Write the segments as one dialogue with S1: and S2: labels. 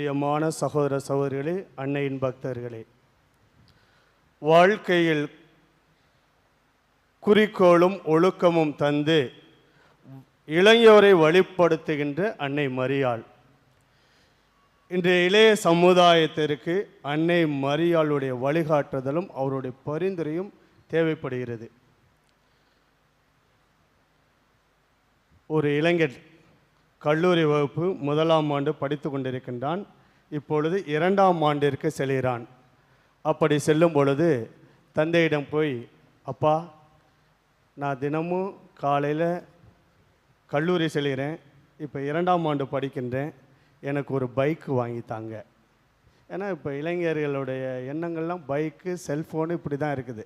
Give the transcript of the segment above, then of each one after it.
S1: பிரியமான சகோதர சகோதரிகளே அன்னையின் பக்தர்களே. வாழ்க்கையில் குறிக்கோளும் ஒழுக்கமும் தந்து இளையோரை வழிப்படுத்துகின்ற அன்னை மரியாள். இன்றைய இளைய சமுதாயத்திற்கு அன்னை மரியாளுடைய வழிகாட்டுதலும் அவருடைய பரிந்துரையும் தேவைப்படுகிறது. ஒரு இளைஞர் கல்லூரி வகுப்பு முதலாம் ஆண்டு படித்து கொண்டிருக்கின்றான். இப்பொழுது இரண்டாம் ஆண்டிற்கு செல்கிறான். அப்படி செல்லும் பொழுது தந்தையிடம் போய் அப்பா நான் தினமும் காலையில் கல்லூரி செல்கிறேன். இப்போ இரண்டாம் ஆண்டு படிக்கின்றேன். எனக்கு ஒரு பைக் வாங்கித்தாங்க ஏன்னா இப்போ இளைஞர்களுடைய எண்ணங்கள்லாம் பைக்கு செல்ஃபோனு இப்படி தான் இருக்குது.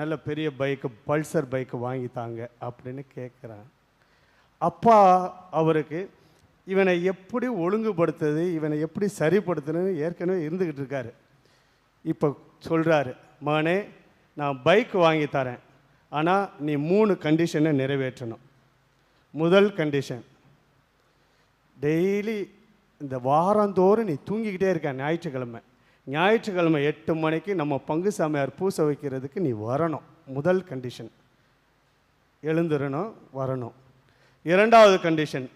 S1: நல்ல பெரிய பைக்கு பல்சர் பைக்கு வாங்கித்தாங்க அப்படின்னு கேட்குறான் அப்பா அவருக்கு இவனை எப்படி ஒழுங்குபடுத்துறது இவனை எப்படி சரிப்படுத்துறது ஏற்கனவே இருந்துக்கிட்டு இருக்காரு. இப்போ சொல்கிறாரு மகனே நான் பைக் வாங்கி தரேன். ஆனால் நீ மூணு கண்டிஷனை நிறைவேற்றணும். முதல் கண்டிஷன் டெய்லி இந்த வாரந்தோறும் நீ தூங்கிக்கிட்டே இருக்க ஞாயிற்றுக்கிழமை. ஞாயிற்றுக்கிழமை எட்டு மணிக்கு நம்ம பங்கு சாமியார் பூசை வைக்கிறதுக்கு நீ வரணும். முதல் கண்டிஷன் எழுந்துடணும் வரணும். இரண்டாவது கண்டிஷன்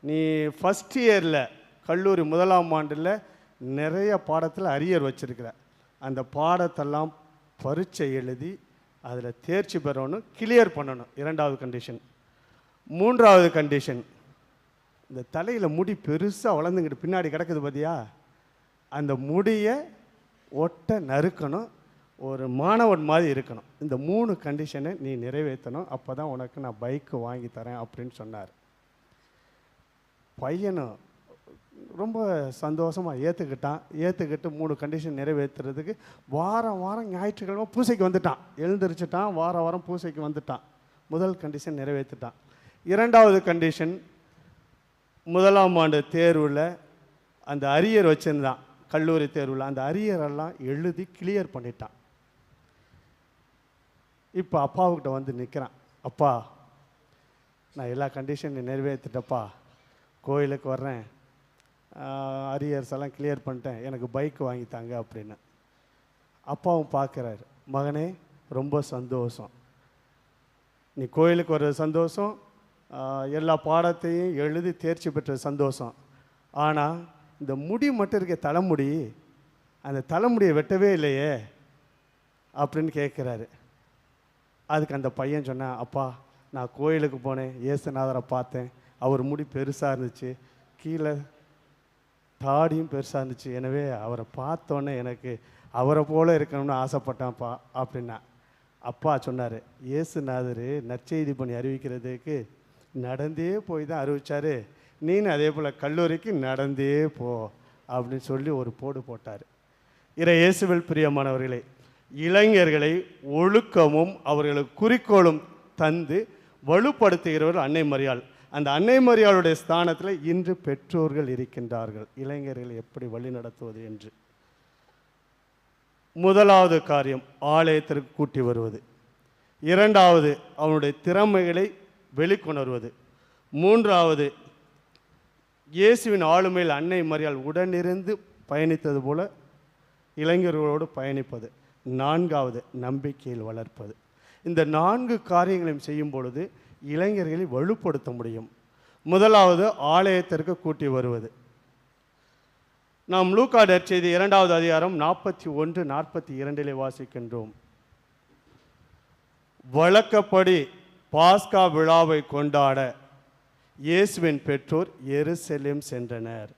S1: நீ ஃபஸ்ட் இயரில் கல்லூரி முதலாம் ஆண்டில் நிறைய பாடத்தில் அரியர் வச்சுருக்கிற. அந்த பாடத்தெல்லாம் பரீட்சை எழுதி அதில் தேர்ச்சி பெறணும் கிளியர் பண்ணணும். இரண்டாவது கண்டிஷன் மூன்றாவது கண்டிஷன் இந்த தலையில் முடி பெருசாக வளர்ந்துங்கிட்டு பின்னாடி கிடக்குது பார்த்தியா அந்த முடியை ஒட்ட நறுக்கணும் ஒரு மாணவன் மாதிரி இருக்கணும். இந்த மூணு கண்டிஷனை நீ நிறைவேற்றணும். அப்போ தான் உனக்கு நான் பைக்கு வாங்கி தரேன் அப்படின்னு சொன்னார். பையனும் ரொம்ப சந்தோஷமாக ஏற்றுக்கிட்டான் ஏற்றுக்கிட்டு மூணு கண்டிஷன் நிறைவேற்றுறதுக்கு வாரம் வாரம் ஞாயிற்றுக்கிழமை பூசைக்கு வந்துட்டான். எழுந்திரிச்சிட்டான் வாரம் வாரம் பூசைக்கு வந்துட்டான். முதல் கண்டிஷன் நிறைவேற்றிட்டான். இரண்டாவது கண்டிஷன் முதலாம் ஆண்டு தேர்வில் அந்த அரியர் வச்சுருந்தான். கல்லூரி தேர்வில் அந்த அரியரெல்லாம் எழுதி கிளியர் பண்ணிட்டான். இப்போ அப்பாவுக்கிட்ட வந்து நிற்கிறான் அப்பா நான் எல்லா கண்டிஷனையும் நிறைவேற்றிட்டப்பா கோயிலுக்கு வர்றேன். அரியர்ஸ் எல்லாம் கிளியர் பண்ணிட்டேன். எனக்கு பைக் வாங்கித்தாங்க அப்படின்னு. அப்பாவும் பார்க்குறாரு மகனே ரொம்ப சந்தோஷம். நீ கோயிலுக்கு வர்றது சந்தோஷம். எல்லா பாடத்தையும் எழுதி தேர்ச்சி பெற்ற சந்தோஷம். ஆனால் இந்த முடி மட்டும் இருக்க தலைமுடி அந்த தலைமுடியை வெட்டவே இல்லையே அப்படின்னு கேட்குறாரு அதுக்கு அந்த பையன் சொன்னான் அப்பா நான் கோயிலுக்கு போனேன் ஏசுநாதரை பார்த்தேன். அவர் முடி பெருசாக இருந்துச்சு கீழே தாடியும் பெருசாக இருந்துச்சு. எனவே அவரை பார்த்தோன்னே எனக்கு அவரை போல இருக்கணும்னு ஆசைப்பட்டேன்ப்பா அப்படின்னா. அப்பா சொன்னார் இயேசுநாதர் நற்செய்தி பண்ணி அறிவிக்கிறதுக்கு நடந்தே போய் தான் அறிவிச்சாரு. நீனு அதே போல் கல்லூரிக்கு நடந்தே போ அப்படின்னு சொல்லி ஒரு போடு போட்டார். இறை இயேசுவில் பிரியமானவர்களே இளைஞர்களை ஒழுக்கமும் அவர்களுக்கு குறிக்கோளும் தந்து வலுப்படுத்துகிறவர் அன்னை மரியாள். அந்த அன்னை மரியாளுடைய ஸ்தானத்தில் இன்று பெற்றோர்கள் இருக்கின்றார்கள். இளைஞர்களை எப்படி வழி நடத்துவது என்று. முதலாவது காரியம் ஆலயத்திற்கு கூட்டி வருவது. இரண்டாவது அவனுடைய திறமைகளை வெளிக்கொணர்வது. மூன்றாவது இயேசுவின் ஆளுமையில் அன்னை மரியாள் உடனிருந்து பயணித்தது போல இளைஞர்களோடு பயணிப்பது. நான்காவது நம்பிக்கையில் வளர்ப்பது. இந்த நான்கு காரியங்களையும் செய்யும் பொழுது இளைஞர்களை வலுப்படுத்த முடியும். முதலாவது ஆலயத்திற்கு கூட்டி வருவது. நாம் லூக்கா செய்தி இரண்டாவது அதிகாரம் நாற்பத்தி ஒன்று நாற்பத்தி இரண்டிலே வாசிக்கின்றோம். வழக்கப்படி பாஸ்கா விழாவை கொண்டாட இயேசுவின் பெற்றோர் எருசலேம் சென்றனர்.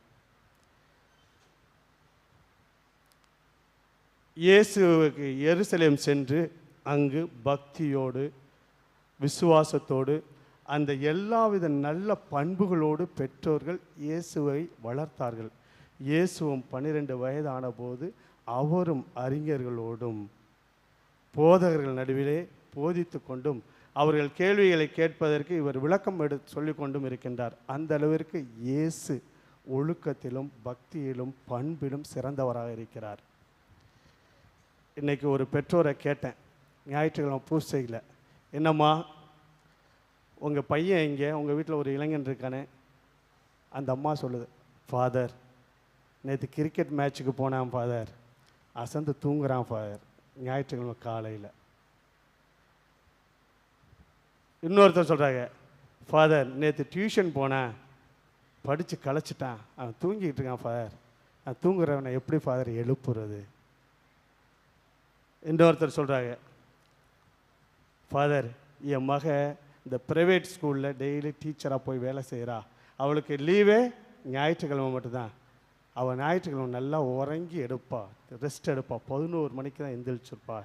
S1: இயேசுவுக்கு எருசலேம் சென்று அங்கு பக்தியோடு விசுவாசத்தோடு அந்த எல்லாவித நல்ல பண்புகளோடு பெற்றோர்கள் இயேசுவை வளர்த்தார்கள். இயேசுவும் பன்னிரெண்டு வயதான போது அவரும் அறிஞர்களோடும் போதகர்கள் நடுவிலே போதித்து கொண்டும் அவர்கள் கேள்விகளை கேட்பதற்கு இவர் விளக்கம் எடுத்து சொல்லிக்கொண்டும் இருக்கின்றார். அந்த அளவிற்கு இயேசு ஒழுக்கத்திலும் பக்தியிலும் பண்பிலும் சிறந்தவராக இருக்கிறார். இன்னைக்கு ஒரு பெற்றோரை கேட்டேன். ஞாயிற்றுக்கிழமை பூசையில் என்னம்மா உங்கள் பையன் இங்கே உங்கள் வீட்டில் ஒரு இளைஞன் இருக்கானே? அந்த அம்மா சொல்லுது ஃபாதர் நேற்று கிரிக்கெட் மேட்ச்சுக்கு போனான் ஃபாதர் அசந்து தூங்குறான் ஃபாதர் ஞாயிற்றுக்கிழமை காலையில். இன்னொருத்தர் சொல்கிறாங்க ஃபாதர் நேற்று டியூஷன் போனேன். படித்து களைச்சிட்டான். அவன் தூங்கிக்கிட்டு இருக்கான் ஃபாதர் நான் தூங்குறவனை எப்படி ஃபாதர் எழுப்புறது? இன்னொருத்தர் சொல்கிறாங்க ஃபாதர் என் மக இந்த ப்ரைவேட் ஸ்கூலில் டெய்லி டீச்சராக போய் வேலை செய்கிறா அவளுக்கு லீவே ஞாயிற்றுக்கிழமை மட்டும்தான். அவள் ஞாயிற்றுக்கிழமை நல்லா உறங்கி எடுப்பா. ரெஸ்ட் எடுப்பா. பதினோரு மணிக்கு தான் எந்திரிச்சிருப்பா.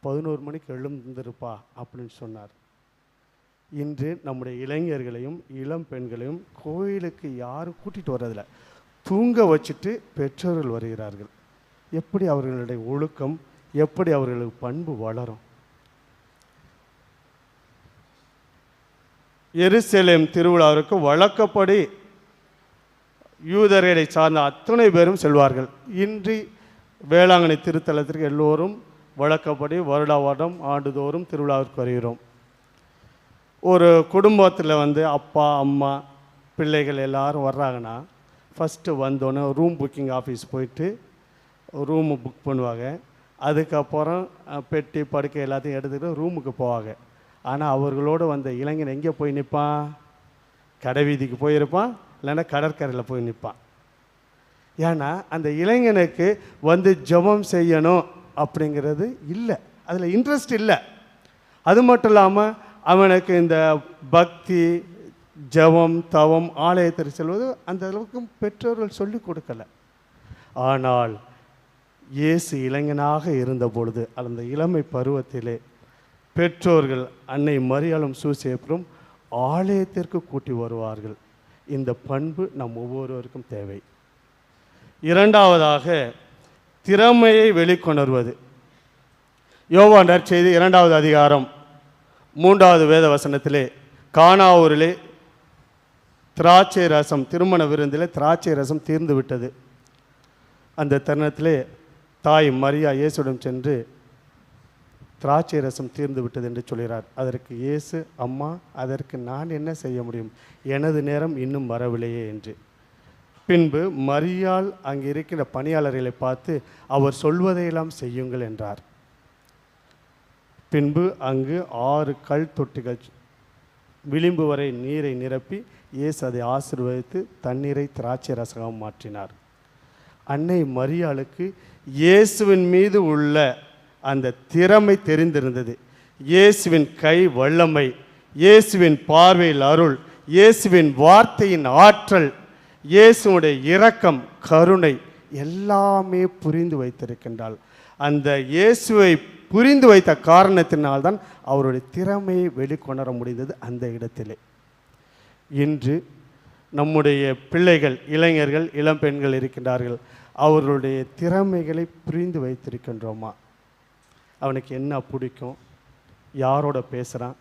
S1: பதினோரு மணிக்கு எழுந்திருப்பா அப்படின்னு சொன்னார். இன்று நம்முடைய இளைஞர்களையும் இளம் பெண்களையும் கோயிலுக்கு யாரும் கூட்டிகிட்டு வர்றதில்ல. தூங்க வச்சுட்டு பெற்றோர்கள் வருகிறார்கள். எப்படி அவர்களுடைய ஒழுக்கம் எப்படி அவர்களுக்கு பண்பு வளரும்? எருசலேம் திருவிழாவிற்கு வழக்கப்படி யூதர்களை சார்ந்த அத்தனை பேரும் செல்வார்கள். இன்றி வேளாங்கண்ணி திருத்தலத்திற்கு எல்லோரும் வழக்கப்படி வருட வருடம் ஆண்டுதோறும் திருவிழாவிற்கு வருகிறோம். ஒரு குடும்பத்தில் வந்து அப்பா அம்மா பிள்ளைகள் எல்லாரும் வர்றாங்கன்னா ஃபஸ்ட்டு வந்தோன்னே ரூம் புக்கிங் ஆஃபீஸ் போயிட்டு ரூமு புக் பண்ணுவாங்க. அதுக்கப்புறம் பெட்டி படுக்கை எல்லாத்தையும் எடுத்துக்கிட்டு ரூமுக்கு போவாங்க. ஆனால் அவர்களோடு வந்த இளைஞன் எங்கே போய் நிற்பான்? கடை வீதிக்கு போயிருப்பான் இல்லைன்னா கடற்கரையில் போய் நிற்பான். ஏன்னா அந்த இளைஞனுக்கு வந்து ஜெபம் செய்யணும் அப்படிங்கிறது இல்லை. அதில் இன்ட்ரெஸ்ட் இல்லை. அது மட்டும் இல்லாமல் அவனுக்கு இந்த பக்தி ஜெபம் தவம் ஆலயத்திற்கு செல்வது அந்த அளவுக்கு பெற்றோர்கள் சொல்லிக் கொடுக்கல. ஆனால் இயேசு இளைஞனாக இருந்த பொழுது அந்த இளமை பருவத்திலே பெற்றோர்கள் அன்னை மரியாளும் சூசேப்பரும் ஆலயத்திற்கு கூட்டி வருவார்கள். இந்த பண்பு நம் ஒவ்வொருவருக்கும் தேவை. இரண்டாவதாக திறமையை வெளிக்கொணர்வது. யோவான் நற்செய்தி இரண்டாவது அதிகாரம் மூன்றாவது வேத வசனத்திலே காணாவூரிலே திராட்சை ரசம் திருமண விருந்திலே திராட்சை ரசம் தீர்ந்து விட்டது அந்த தருணத்திலே தாய் மரியா இயேசுடன் சென்று திராட்சை ரசம் தீர்ந்து விட்டது என்று சொல்கிறார். அதற்கு இயேசு அம்மா அதற்கு நான் என்ன செய்ய முடியும்? எனது நேரம் இன்னும் வரவில்லையே என்று. பின்பு மரியாள் அங்கே இருக்கிற பணியாளர்களை பார்த்து அவர் சொல்வதையெல்லாம் செய்யுங்கள் என்றார். பின்பு அங்கு ஆறு கல் தொட்டிகள் விளிம்பு வரை நீரை நிரப்பி இயேசு அதை ஆசிர்வதித்து தண்ணீரை திராட்சை ரசமாக மாற்றினார். அன்னை மரியாளுக்கு இயேசுவின் மீது உள்ள அந்த திறமை தெரிந்திருந்தது. இயேசுவின் கை வல்லமை இயேசுவின் பார்வையில் அருள் இயேசுவின் வார்த்தையின் ஆற்றல் இயேசுவுடைய இரக்கம் கருணை எல்லாமே புரிந்து வைத்திருக்கின்றாள். அந்த இயேசுவை புரிந்து வைத்த காரணத்தினால்தான் அவருடைய திறமையை வெளிக்கொணர முடிந்தது அந்த இடத்திலே. இன்று நம்முடைய பிள்ளைகள் இளைஞர்கள் இளம்பெண்கள் இருக்கின்றார்கள். அவர்களுடைய திறமைகளை புரிந்து வைத்திருக்கின்றோமா? அவனுக்கு என்ன பிடிக்கும்? யாரோட பேசுகிறான்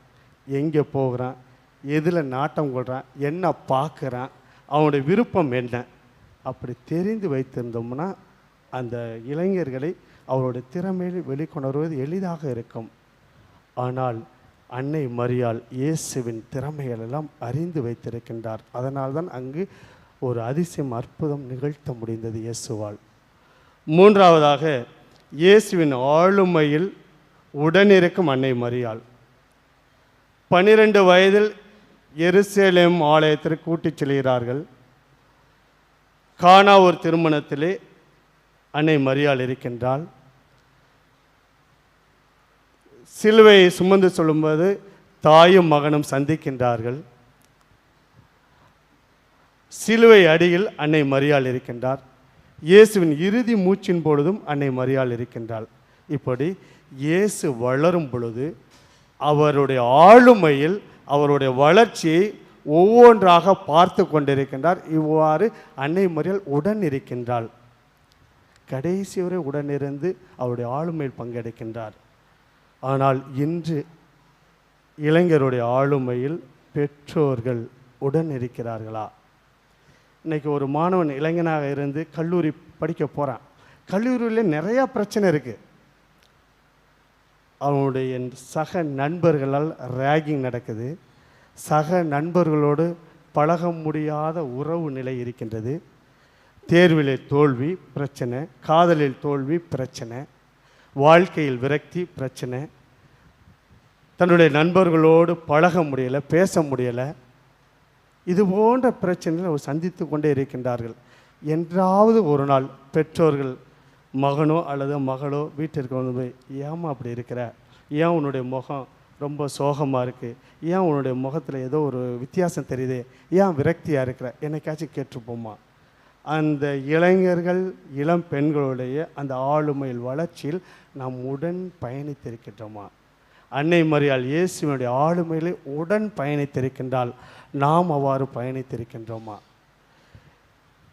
S1: எங்கே போகிறான்? எதில் நாட்டம் கொள்கிறான் என்ன பார்க்குறான்? அவனுடைய விருப்பம் என்ன? அப்படி தெரிந்து வைத்திருந்தோம்னா அந்த இளைஞர்களை அவருடைய திறமையில் வெளிக்கொணர்வது எளிதாக இருக்கும். ஆனால் அன்னை மரியாள் இயேசுவின் திறமைகளெல்லாம் அறிந்து வைத்திருக்கின்றார். அதனால்தான் அங்கு ஒரு அதிசயம் அற்புதம் நிகழ்த்த முடிந்தது இயேசுவால். மூன்றாவதாக இயேசுவின் ஆளுமையில் உடனிருக்கும் அன்னை மரியாள். பனிரெண்டு வயதில் எருசலேம் ஆலயத்திற்கு கூட்டிச் செல்கிறார்கள். கானா ஒரு திருமணத்திலே அன்னை மரியாள் இருக்கின்றாள். சிலுவையை சுமந்து சொல்லும்போது தாயும் மகனும் சந்திக்கின்றார்கள். சிலுவை அடியில் அன்னை மரியாள் இருக்கின்றார். இயேசுவின் இறுதி மூச்சின் பொழுதும் அன்னை மரியாள் இருக்கின்றாள். இப்படி இயேசு வளரும் பொழுது அவருடைய ஆளுமையில் அவருடைய வளர்ச்சியை ஒவ்வொன்றாக பார்த்து கொண்டிருக்கின்றார். இவ்வாறு அன்னை மரியாள் உடன் இருக்கின்றாள். கடைசி வரை உடனிருந்து அவருடைய ஆளுமையில் பங்கெடுக்கின்றார். ஆனால் இன்று இளைஞருடைய ஆளுமையில் பெற்றோர்கள் உடன் இருக்கிறார்களா? இன்றைக்கி ஒரு மாணவன் இளைஞனாக இருந்து கல்லூரி படிக்க போகிறான் கல்லூரியில் நிறையா பிரச்சனை இருக்குது அவனுடைய சக நண்பர்களால் ரேகிங் நடக்குது. சக நண்பர்களோடு பழக முடியாத உறவு நிலை இருக்கின்றது. தேர்விலே தோல்வி பிரச்சனை. காதலில் தோல்வி பிரச்சனை. வாழ்க்கையில் விரக்தி பிரச்சனை. தன்னுடைய நண்பர்களோடு பழக முடியலை பேச முடியலை. இது போன்ற பிரச்சனைகளை அவர் சந்தித்து கொண்டே இருக்கின்றார்கள். என்றாவது ஒரு நாள் பெற்றோர்கள் மகனோ அல்லது மகளோ வீட்டிற்கு வந்து போய் ஏம்மா அப்படி இருக்கிற? ஏன் உன்னுடைய முகம் ரொம்ப சோகமாக இருக்குது ஏன் உன்னுடைய முகத்தில் ஏதோ ஒரு வித்தியாசம் தெரியுது? ஏன் விரக்தியாக இருக்கிற? என்னைக்காச்சும் கேட்டுருப்போமா அந்த இளைஞர்கள் இளம் பெண்களுடைய அந்த ஆளுமையில் வளர்ச்சியில் நாம் உடன் பயணித்திருக்கின்றோமா? அன்னை மரியாள் இயேசுவினுடைய ஆளுமையிலே உடன் பயணித்திருக்கின்றால் நாம் அவ்வாறு பயணித்திருக்கின்றோமா?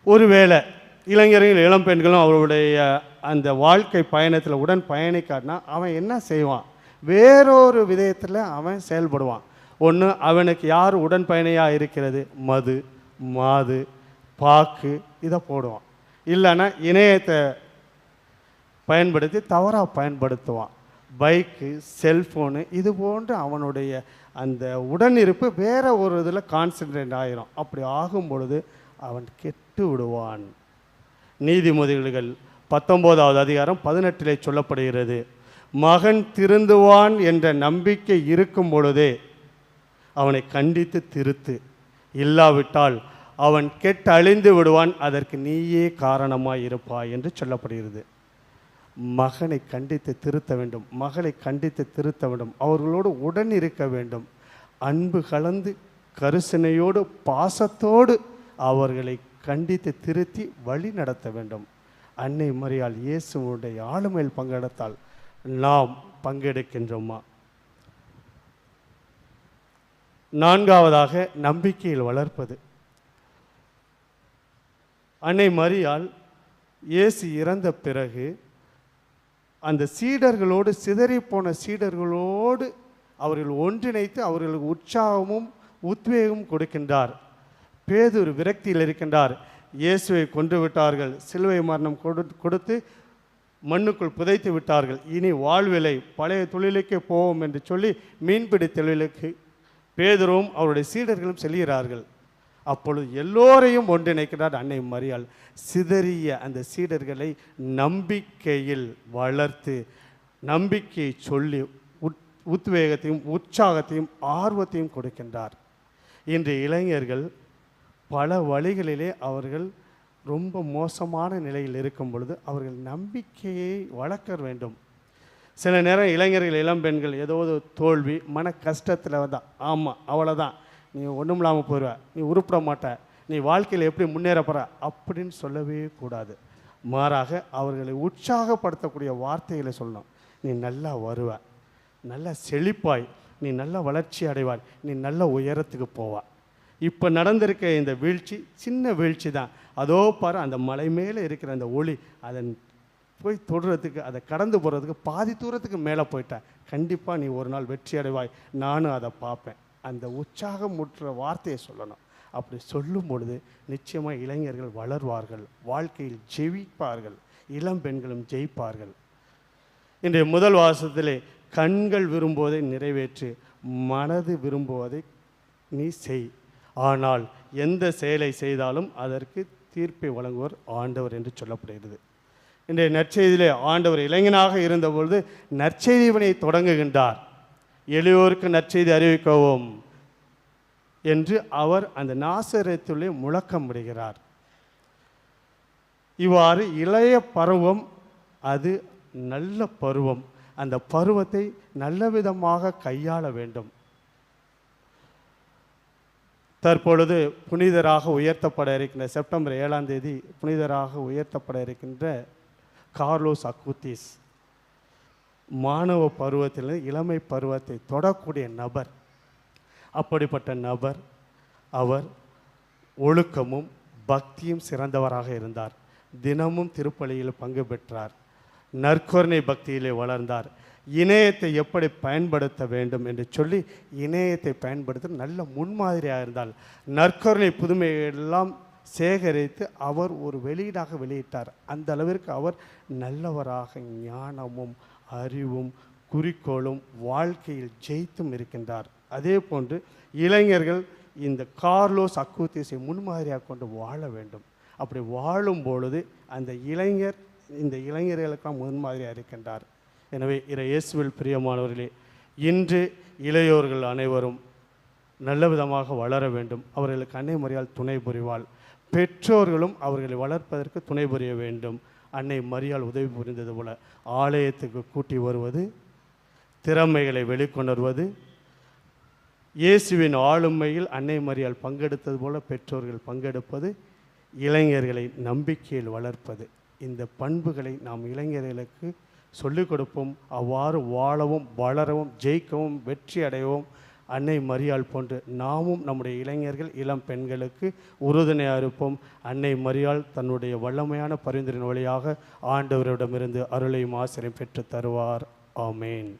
S1: ஒருவேளை இளைஞர்கள் இளம் பெண்களும் அவருடைய அந்த வாழ்க்கை பயணத்தில் உடன் பயணிக்காட்டினா அவன் என்ன செய்வான்? வேறொரு விதயத்தில் அவன் செயல்படுவான். ஒன்று அவனுக்கு யார் உடன் பயணியாக இருக்கிறது? மது மாது பாக்கு இதை போடுவான். இல்லைன்னா இணையத்தை பயன்படுத்தி தவறாக பயன்படுத்துவான். பைக்கு செல்ஃபோனு இது போன்று அவனுடைய அந்த உடனிருப்பு வேற ஒரு இதில் கான்சென்ட்ரேட் ஆகிரும் அப்படி ஆகும் பொழுது அவன் கெட்டு விடுவான். நீதிமதிகள் பத்தொம்போதாவது அதிகாரம் பதினெட்டிலே சொல்லப்படுகிறது. மகன் திருந்துவான் என்ற நம்பிக்கை இருக்கும் பொழுதே அவனை கண்டித்து திருத்து. இல்லாவிட்டால் அவன் கெட்டு அழிந்து விடுவான் அதற்கு நீயே காரணமாய் இருப்பாய் என்று சொல்லப்படுகிறது. மகனை கண்டித்து திருத்த வேண்டும். மகளை கண்டித்து திருத்த வேண்டும். அவர்களோடு உடன் இருக்க வேண்டும். அன்பு கலந்து கருசனையோடு பாசத்தோடு அவர்களை கண்டித்து திருத்தி வழி நடத்த வேண்டும். அன்னை மரியாள் இயேசுவுடைய ஆளுமையில் பங்கெடுத்தால் நாம் பங்கெடுக்கின்றோமா? நான்காவதாக நம்பிக்கையில் வளர்ப்பது. அன்னை மறியால் இயேசு இறந்த பிறகு அந்த சீடர்களோடு சிதறிப்போன சீடர்களோடு அவர்கள் ஒன்றிணைத்து அவர்களுக்கு உற்சாகமும் உத்வேகமும் கொடுக்கின்றார். பேதூர் விரக்தியில் இருக்கின்றார். இயேசுவை கொன்று விட்டார்கள் சிலுவை மரணம் கொடு கொடுத்து மண்ணுக்குள் புதைத்து விட்டார்கள். இனி வாழ்விலை பழைய தொழிலுக்கே போவோம் என்று சொல்லி மீன்பிடி தொழிலுக்கு பேதரும் அவருடைய சீடர்களும் செல்கிறார்கள். அப்பொழுது எல்லோரையும் ஒன்றிணைக்கிறார் அன்னை மரியாள். சிதறிய அந்த சீடர்களை நம்பிக்கையில் வளர்த்து நம்பிக்கையை சொல்லி உத் உத்வேகத்தையும் உற்சாகத்தையும் ஆர்வத்தையும் கொடுக்கின்றார். இன்று இளைஞர்கள் பல வழிகளிலே அவர்கள் ரொம்ப மோசமான நிலையில் இருக்கும் பொழுது அவர்கள் நம்பிக்கையை வளர்க்க வேண்டும். சில நேரம் இளைஞர்கள் இளம்பெண்கள் ஏதோ ஒரு தோல்வி மன கஷ்டத்தில் தான் ஆமாம் அவ்வளோதான் நீ ஒன்றும் இல்லாமல் போயிடுவ நீ உருப்பிட மாட்ட. நீ வாழ்க்கையில் எப்படி முன்னேற போகிற அப்படின்னு சொல்லவே கூடாது. மாறாக அவர்களை உற்சாகப்படுத்தக்கூடிய வார்த்தைகளை சொல்லணும். நீ நல்லா வருவ. நல்லா செழிப்பாய். நீ நல்ல வளர்ச்சி அடைவாய். நீ நல்ல உயரத்துக்கு போவா. இப்போ நடந்திருக்க இந்த வீழ்ச்சி சின்ன வீழ்ச்சி தான். அதோ பாரு அந்த மலை மேலே இருக்கிற அந்த ஒளி அதன் போய் தொடுறதுக்கு அதை கடந்து போகிறதுக்கு பாதி தூரத்துக்கு மேலே போயிட்டேன் கண்டிப்பாக நீ ஒரு நாள் வெற்றி அடைவாய். நானும் அதை பார்ப்பேன். அந்த உற்சாகம் முற்ற வார்த்தையை சொல்லணும். அப்படி சொல்லும் பொழுது நிச்சயமாக இளைஞர்கள் வளர்வார்கள் வாழ்க்கையில் ஜெயிப்பார்கள் இளம் பெண்களும் ஜெயிப்பார்கள். இன்றைய முதல் வாசத்திலே கண்கள் விரும்புவதை நிறைவேற்று மனது விரும்புவதை நீ செய். ஆனால் எந்த செயலை செய்தாலும் அதற்கு தீர்ப்பை வழங்குவர் ஆண்டவர் என்று சொல்லப்படுகிறது. இன்றைய நற்செய்தியிலே ஆண்டவர் இளைஞனாக இருந்தபொழுது நற்செய்திவனை தொடங்குகின்றார். எளியோருக்கு நற்செய்தி அறிவிக்கவும் என்று அவர் அந்த நாசரத்துள்ளே முழக்கமிடுகிறார் இவ்வாறு இளைய பருவம் அது நல்ல பருவம். அந்த பருவத்தை நல்ல விதமாக கையாள வேண்டும். தற்பொழுது புனிதராக உயர்த்தப்பட இருக்கின்ற செப்டம்பர் ஏழாம் தேதி புனிதராக உயர்த்தப்பட இருக்கின்ற கார்லோஸ் அக்குத்திஸ். மாணவ பருவத்தில் இளமை பருவத்தை தொடக்கூடிய நபர் அப்படிப்பட்ட நபர் அவர் ஒழுக்கமும் பக்தியும் சிறந்தவராக இருந்தார். தினமும் திருப்பலியில் பங்கு பெற்றார். நற்கொர்ணை பக்தியிலே வளர்ந்தார். இணையத்தை எப்படி பயன்படுத்த வேண்டும் என்று சொல்லி இணையத்தை பயன்படுத்த நல்ல முன்மாதிரியாக இருந்தால் நற்கொருணை புதுமையெல்லாம் சேகரித்து அவர் ஒரு வெளியீடாக வெளியிட்டார். அந்த அளவிற்கு அவர் நல்லவராக ஞானமும் அறிவும் குறிக்கோளும் வாழ்க்கையில் ஜெயித்தும் இருக்கின்றார். அதே போன்று இளைஞர்கள் இந்த கார்லோஸ் அக்கூத்திஸை முன்மாதிரியாக கொண்டு வாழ வேண்டும். அப்படி வாழும் பொழுது அந்த இளைஞர் இந்த இளைஞர்களுக்கெல்லாம் முன்மாதிரியாக இருக்கின்றார். எனவே இறை இயேசுவில் பிரியமானவர்களே இன்று இளையோர்கள் அனைவரும் நல்ல விதமாக வளர வேண்டும். அவர்களுக்கு அன்னை முறையால் துணை புரிவாள். பெற்றோர்களும் அவர்களை வளர்ப்பதற்கு துணை புரிய வேண்டும். அன்னை மரியால் உதவி புரிந்தது போல் ஆலயத்துக்கு கூட்டி வருவது திறமைகளை வெளிக்கொணர்வது இயேசுவின் ஆளுமையில் அன்னை மரியால் பங்கெடுத்தது போல பெற்றோர்கள் பங்கெடுப்பது இளைஞர்களை நம்பிக்கையில் வளர்ப்பது. இந்த பண்புகளை நாம் இளைஞர்களுக்கு சொல்லிக் கொடுப்போம். அவ்வாறு வாழவும் வளரவும் ஜெயிக்கவும் வெற்றி அடையவும் அன்னை மரியாள் போன்று நாமும் நம்முடைய இளைஞர்கள் இளம் பெண்களுக்கு உறுதுணையாக இருப்போம் அன்னை மரியாள் தன்னுடைய வல்லமையான பரிந்துரையின் வழியாக ஆண்டவரிடமிருந்து அருளையும் ஆசிரியம் பெற்று தருவார். ஆமேன்.